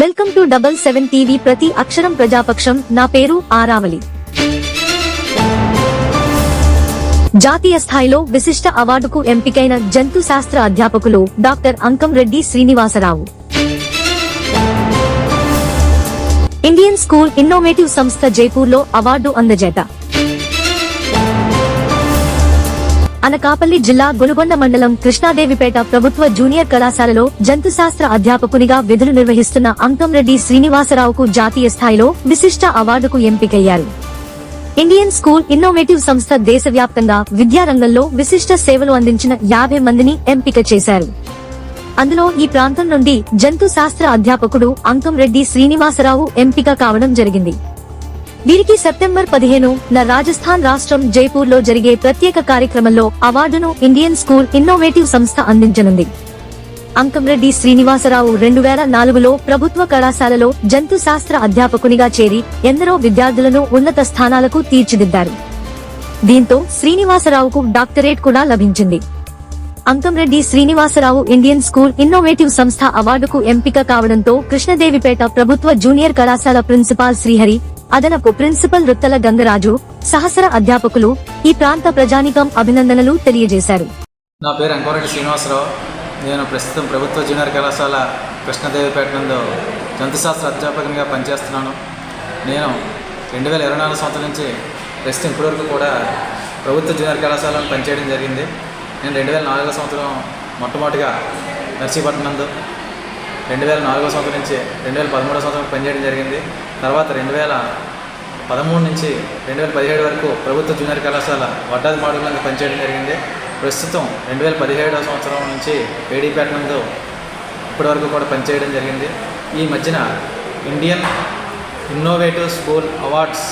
Welcome to double seven TV ప్రతి అక్షరం ప్రజాపక్షం. నా పేరు ఆరావళి జాతీయ స్థాయిలో విశిష్ట అవార్డుకు ఎంపికైన జంతు శాస్త్ర అధ్యాపకులు doctor Ankam Reddy Srinivasarao. Indian school innovative సంస్థ జైపూర్లో అవార్డు అందజేత. అనకాపల్లి జిల్లా గొలుగొండ మండలం కృష్ణాదేవిపేట ప్రభుత్వ జూనియర్ కళాశాలలో జంతుశాస్త్ర అధ్యాపకునిగా విధులు నిర్వహిస్తున్న అంకంరెడ్డి శ్రీనివాసరావుకు జాతీయ స్థాయిలో విశిష్ట అవార్డుకు ఎంపికయ్యారు. ఇండియన్ స్కూల్ ఇన్నోవేటివ్ సంస్థ దేశవ్యాప్తంగా విద్యారంగంలో విశిష్ట సేవలు అందించిన యాభై మందిని ఎంపిక చేశారు. అందులో ఈ ప్రాంతం నుండి జంతు శాస్త్ర అధ్యాపకుడు అంకంరెడ్డి శ్రీనివాసరావు ఎంపిక కావడం జరిగింది. వీరికి సెప్టెంబర్ పదిహేను న రాజస్థాన్ రాష్ట్రం జైపూర్లో జరిగే ప్రత్యేక కార్యక్రమంలో అవార్డును ఇండియన్ స్కూల్ ఇన్నోవేటివ్ సంస్థ అందించనుంది. అంకంరెడ్డి శ్రీనివాసరావు రెండు వేల నాలుగులో ప్రభుత్వ కళాశాలలో జంతు శాస్త్ర అధ్యాపకునిగా చేరి ఎందరో విద్యార్థులను ఉన్నత స్థానాలకు తీర్చిదిద్దారు. దీంతో శ్రీనివాసరావుకు డాక్టరేట్ కూడా లభించింది. Ankamreddy Srinivasarao Indian school innovative సంస్థ అవార్డుకు ఎంపిక కావడంతో కృష్ణదేవిపేట ప్రభుత్వ జూనియర్ కళాశాల ప్రిన్సిపాల్ శ్రీహరి అదనపు ప్రిన్సిపల్ రుత్తల గంగరాజు సహసర అధ్యాపకులు ఈ ప్రాంత ప్రజానికం అభినందనలు తెలియజేశారు. నా పేరు అంకోరెడ్డి శ్రీనివాసరావు. నేను ప్రస్తుతం ప్రభుత్వ జూనియర్ కళాశాల కృష్ణదేవిపేట నందు జంతుశాస్త్ర అధ్యాపకునిగా పనిచేస్తున్నాను. నేను రెండు వేల ఇరవై నాలుగు సంవత్సరం నుంచి ప్రస్తుతం ఇప్పటివరకు కూడా ప్రభుత్వ జూనియర్ కళాశాలలో పనిచేయడం జరిగింది. నేను రెండు వేల నాలుగో సంవత్సరం మొట్టమొదటిగా నర్సీపట్నం నందు రెండు వేల నాలుగో సంవత్సరం నుంచి రెండు వేల పదమూడో సంవత్సరం పనిచేయడం జరిగింది. తర్వాత రెండు వేల పదమూడు నుంచి రెండు వేల పదిహేడు వరకు ప్రభుత్వ జూనియర్ కళాశాల వడ్డాది మాడుగులందు పనిచేయడం జరిగింది. ప్రస్తుతం రెండు వేల పదిహేడవ సంవత్సరం నుంచి పేడీపేట నందు కూడా పనిచేయడం జరిగింది. ఈ మధ్యన Indian innovative school awards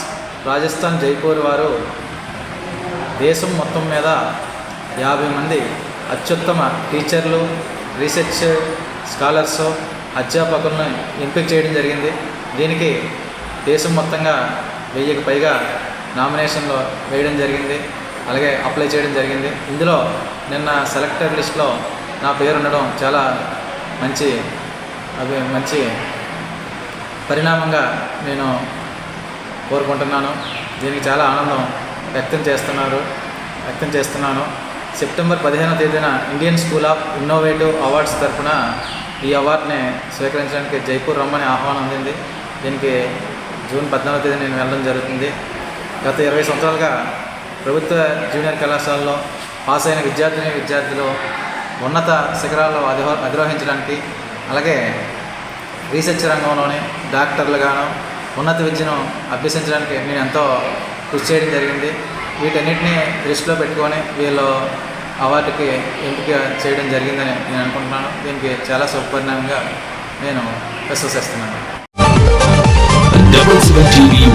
Rajasthan Jaipur వారు దేశం మొత్తం మీద యాభై మంది అత్యుత్తమ టీచర్లు రీసెర్చ్ స్కాలర్స్ అధ్యాపకులను ఎంపిక చేయడం జరిగింది. దీనికి దేశం మొత్తంగా వెయ్యికి పైగా నామినేషన్లో వేయడం జరిగింది. అలాగే అప్లై చేయడం జరిగింది. ఇందులో నిన్న సెలెక్టర్ లిస్ట్లో నా పేరు ఉండడం చాలా మంచి అవి మంచి పరిణామంగా నేను కోరుకుంటున్నాను. దీనికి చాలా ఆనందం వ్యక్తం చేస్తున్నారు వ్యక్తం చేస్తున్నాను. సెప్టెంబర్ పదిహేనవ తేదీన Indian school of innovative awards తరఫున ఈ అవార్డుని స్వీకరించడానికి జైపూర్ రమ్మని ఆహ్వానం అందింది. దీనికి జూన్ పద్నాలుగో తేదీ నేను వెళ్ళడం జరుగుతుంది. గత ఇరవై సంవత్సరాలుగా ప్రభుత్వ జూనియర్ కళాశాలలో పాస్ అయిన విద్యార్థిని విద్యార్థులు ఉన్నత శిఖరాల్లో అధిరో అధిరోహించడానికి అలాగే రీసెర్చ్ రంగంలోని డాక్టర్లుగాను ఉన్నత విద్యను అభ్యసించడానికి నేను ఎంతో కృషి చేయడం జరిగింది. వీటన్నిటిని దృష్టిలో పెట్టుకొని వీళ్ళు అవార్డుకి ఎంపిక చేయడం జరిగిందని నేను అనుకుంటున్నాను. దీనికి చాలా శుభపరిణామంగా నేను విశ్వసిస్తున్నాను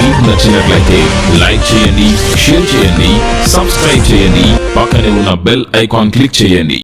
మీకు నచ్చినట్లయితే లైక్ చేయండి షేర్ చేయండి సబ్స్క్రైబ్ చేయండి పక్కనే ఉన్న బెల్ ఐకాన్ క్లిక్ చేయండి.